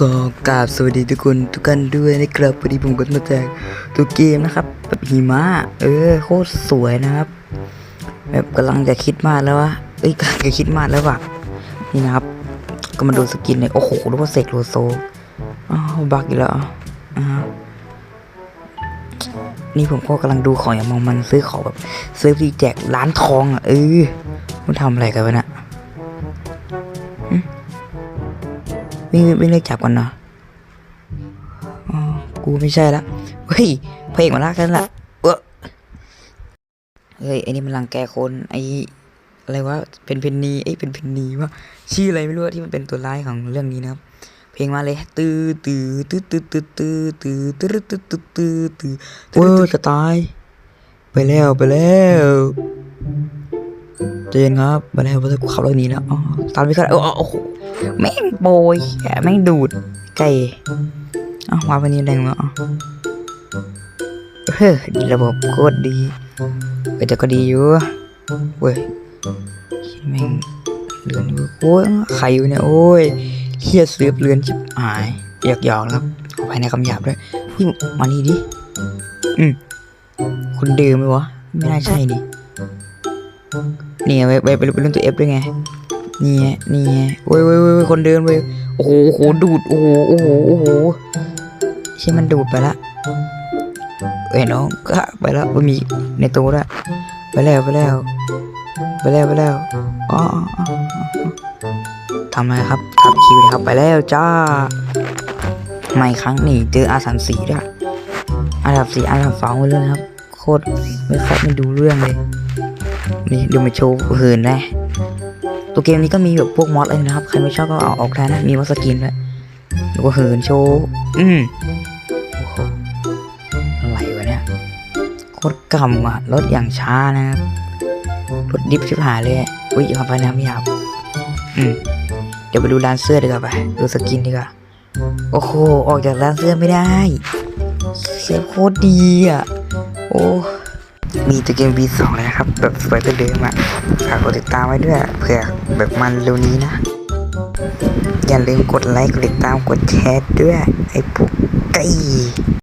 ก็กราบสวัสดีทุกคนทุกกันด้วยนะครับวันนี้ผมก็มาแจกตัวเกมนะครับแบบหิมะเออโคตรสวยนะครับ แบบกำลังจะคิดมากแล้ววะเอ้ยกำลังจะคิดมากแล้วว่ะนี่นะครับ ก็มาดูสกินเลยโอ้โหรู้ว่าเสกโลโซอ้าวบักอีกแล้วอ่านี่ผมก็กำลังดูของอย่างมองมันซื้อของแบบซื้อฟรีแจกร้านทองอะเออมันทำอะไรกันวะเนี่ย วิ่งวิ่งเล่จับกันเนาะอ๋อกูไม่ใช่ละเฮ้ยเพลงมาลากกันละเออเฮ้ยไอ้นี่มันรังแกคนไอ้อะไรวะเป็นเพนนีไอ้เป็นเพนนีวะชื่ออะไรไม่รู้ที่มันเป็นตัวร้ายของเรื่องนี้นะครับเพลงมาเลยตื้อตื้อตื้อตื้อตื้อตื้อตื้อตื้อตื้อตื้อตื้อตื้อเว้ยจะตาย ไปแล้วไปแล้ว ใจเย็นครับไปแล้วไปแล้วกูขับรถนี้แล้วอ๋อตามไปกันโอ้โอ้โหแม่งโบยแม่งดูดไก่เอ้ามาวันนี้แรงแล้วะเฮ้ยระบบโคตรดีเว้แต่ก็ดีอยู่เว้ยแม่งเลือนอยู่โอ้ยใครอยู่เนี่ยโอ้ยเฮียเสือเลือนชิบหายหยอกหยอกๆครับขอภายในคำหยาบด้วยพี่มานี่ดิอืมคนเดิมไหมวะไม่น่าใช่ดิเนี่ยไปไปไปเล่นตัวเอฟด้วยไงนี่ไงนี่ไงโอ้ยโอ้ยโอ้ยคนเดินไปโอ้โหโหดูดโอ้โหโอ้โหโอ้โหใช่มันดูดไปละเอ้ยน้องก็ไปแล้วมันมีในตัวด้วยไปแล้วไปแล้วไปแล้วไปแล้วอ๋ออ๋ออ๋ออ๋อทำไมครับทับคิวเลยครับไปแล้วจ้าไม่ครั้งนี้เจออาสามสี่ด้วยอันดับสี่อันดับสองไปเลยนะครับ โคตรไม่ค่อยไม่ดูเรื่องเลย นี่ดูมาโชว์เหินนะตัวเกมนี้ก็มีแบบพวกมอดเลยนะครับ ใครไม่ชอบก็เอาออกได้นะ มีมอดสกินด้วยแล้วก็เหินโชว์ อืมโอ้โหอะไรวะเนี่ยโคตรกำอะรถอย่างช้านะครับรถดิฟชิบหายเลยอุ้ยขับไปน้ำยาวอืมเดี๋ยวไปดูร้านเสื้อดีกว่าไป ดูสกินดีกว่า โอ้โห ออกจากร้านเสื้อไม่ได้ เสื้อโคตรดีอะ โอ้ มีตัวเกม V2 เลยนะครับ แบบสวยตัวเดิมอะฝากกดติดตามไว้ด้วยเผื่อแบบมันเร็วนี้นะ อย่าลืมกดไลค์ กดติดตาม กดแชร์ด้วย ไอ้พวกไก่